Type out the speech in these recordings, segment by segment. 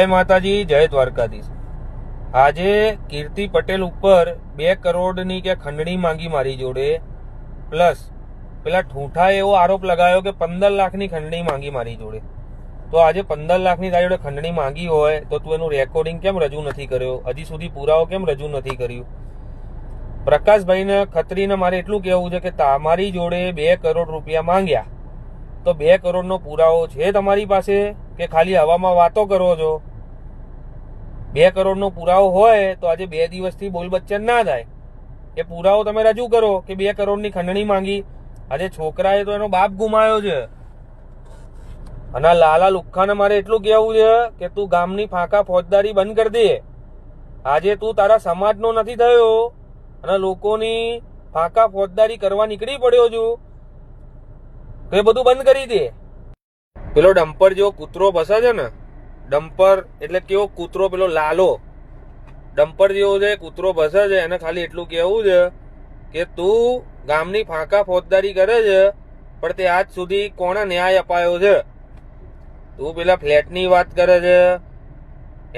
જય માતાજી, જય દ્વારકાધીશ. આજે કીર્તિ પટેલ ઉપર બે કરોડની કે ખંડણી માંગી મારી જોડે. પ્લસ, પેલા ઠૂંઠા એવો આરોપ લગાવ્યો કે પંદર લાખની ખંડણી માંગી મારી જોડે. તો આજે પંદર લાખની તારી જોડે ખંડણી માંગી હોય તો તું એનું રેકોર્ડિંગ કેમ રજૂ નથી કર્યો? હજી સુધી પુરાવો કેમ રજૂ નથી કર્યું? પ્રકાશભાઈને, ખત્રીને મારે એટલું કહેવું છે કે તમારી જોડે બે કરોડ રૂપિયા માંગ્યા. તો બે કરોડનો પુરાવો છે તમારી પાસે? કે ખાલી હવામાં વાતો કરો છો? બે કરોડનો પુરાવો હોય તો આજે બે દિવસથી બોલ બચ્ચન ના થાય. એ પુરાવો તમે રજૂ કરો કે બે કરોડની ખંડણી માંગી. આજે છોકરાએ તો એનો બાપ ગુમાયો છે. અને લાલા લુખ્ખાને મારે એટલું કહેવું છે કે તું ગામની ફાંકા ફોજદારી બંધ કરી દે. આજે તું તારા સમાજનો નથી થયો અને લોકોની ફાંકા ફોજદારી કરવા નીકળી પડ્યો છું. તો એ બધું બંધ કરી દે. પેલો ડમ્પર જેવો કૂતરો ફસે છે ને ડમ્પર એટલે કેવો કૂતરો પેલો લાલો. ડમ્પર જેવો છે, કૂતરો ભસે છે, એને ખાલી એટલું કહેવું છે કે તું ગામની ફાંકા ફોજદારી કરે છે, પણ તે આજ સુધી કોણે ન્યાય અપાયો છે? તું પેલા ફ્લેટની વાત કરે છે.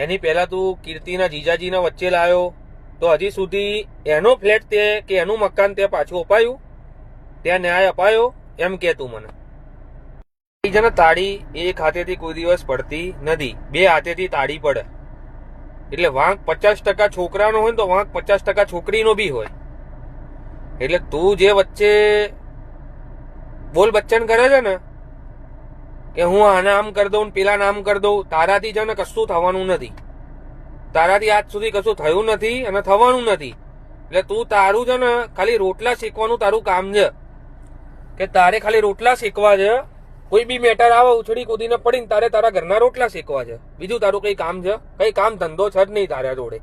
એની પહેલા તું કીર્તિના જીજાજીના વચ્ચે લાવ્યો તો હજી સુધી એનો ફ્લેટ તે કે એનું મકાન તે પાછું અપાયું? ત્યાં ન્યાય અપાયો? એમ કે તું મને. બીજાને તાળી એક હાથેથી કોઈ દિવસ પડતી નથી. બે હાથેથી તાળી પડે. એટલે વાંક પચાસ ટકા છોકરાનો હોય ને તો વાંક પચાસ ટકા છોકરીનો બી હોય. એટલે તું જે વચ્ચે બોલ બચ્ચન કરે છે ને, કે હું આને આમ કરી દઉં પેલા નામ કરી દઉં, તારાથી છે ને કશું થવાનું નથી. તારાથી આજ સુધી કશું થયું નથી અને થવાનું નથી. એટલે તું તારું છે ને ખાલી રોટલા શીખવાનું તારું કામ છે. કે તારે ખાલી રોટલા શીખવા છે કોઈ બી મેટર આવે, ઉછળી કૂદીને પડીને તારે તારા ઘરના રોટલા શેકવા છે. બીજું તારું કઈ કામ છે? કઈ કામ ધંધો છે જ નહીં તારા જોડે.